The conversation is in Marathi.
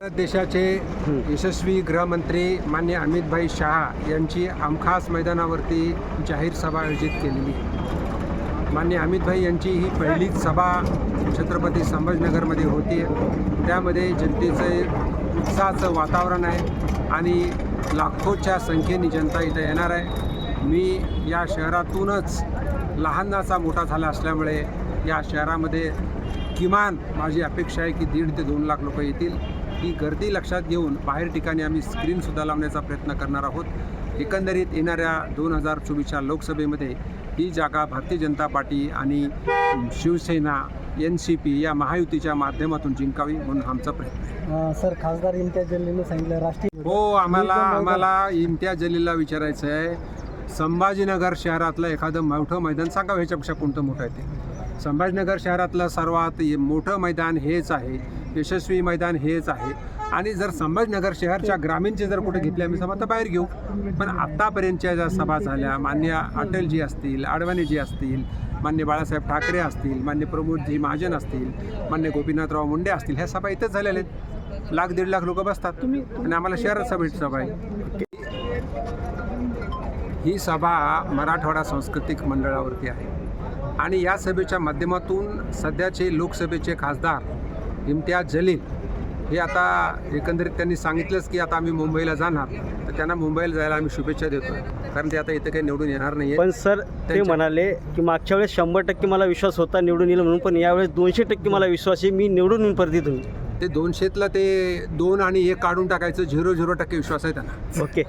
भारत देशाचे यशस्वी गृहमंत्री मान्य अमितभाई शहा यांची आमखास मैदानावरती जाहीर सभा आयोजित केलेली. मान्य अमितभाई यांची ही पहिलीच सभा छत्रपती संभाजीनगरमध्ये होती. त्यामध्ये जनतेचं उत्साहाचं वातावरण आहे आणि लाखोच्या संख्येने जनता इथं येणार आहे. मी या शहरातूनच लहानाचा मोठा झाला असल्यामुळे या शहरामध्ये किमान माझी अपेक्षा आहे की दीड ते दोन लाख लोक येतील. ही गर्दी लक्षात घेऊन बाहेर ठिकाणी आम्ही स्क्रीनसुद्धा लावण्याचा प्रयत्न करणार आहोत. एकंदरीत येणाऱ्या दोन हजार चोवीसच्या लोकसभेमध्ये ही जागा भारतीय जनता पार्टी आणि शिवसेना एन सी पी या महायुतीच्या माध्यमातून जिंकावी म्हणून आमचा प्रयत्न आहे. सर खासदार इम्तियाज जलीलने सांगितलं राष्ट्रीय हो आम्हाला आम्हाला इम्तियाज जलीलला विचारायचं आहे. संभाजीनगर शहरातलं एखादं मोठं मैदान सांगा ह्याच्यापेक्षा कोणतं मोठं आहे ते? संभाजीनगर शहरातलं सर्वात मोठं मैदान हेच आहे. यशस्वी मैदान हेच आहे. आणि जर संभाजीनगर शहरच्या ग्रामीणचे जर कुठे घेतले आम्ही सभा तर बाहेर घेऊ. पण आत्तापर्यंतच्या ज्या सभा झाल्या मान्य अटलजी असतील आडवाणीजी असतील मान्य बाळासाहेब ठाकरे असतील मान्य प्रमोदजी महाजन असतील मान्य गोपीनाथराव मुंडे असतील ह्या सभा इथंच झालेल्या आहेत. लाख दीड लाख लोक बसतात. आणि आम्हाला शहरात सभेची सभा आहे. ही सभा मराठवाडा सांस्कृतिक मंडळावरती आहे. आणि या सभेच्या माध्यमातून सध्याचे लोकसभेचे खासदार इम्तियाज जलील हे आता एकंदरीत त्यांनी सांगितलंच की आता आम्ही मुंबईला जाणार. तर त्यांना मुंबईला जायला आम्ही शुभेच्छा देतो कारण ते आता इथं काही निवडून येणार नाही पण सर ते म्हणाले की मागच्या वेळेस शंभर टक्के मला विश्वास होता निवडून येईल म्हणून पण यावेळेस दोनशे टक्के मला विश्वास आहे मी निवडून येऊन परत येतो ते दोनशेतला ते दोन आणि एक काढून टाकायचं झिरो झिरो टक्के विश्वास आहे त्यांना. ओके.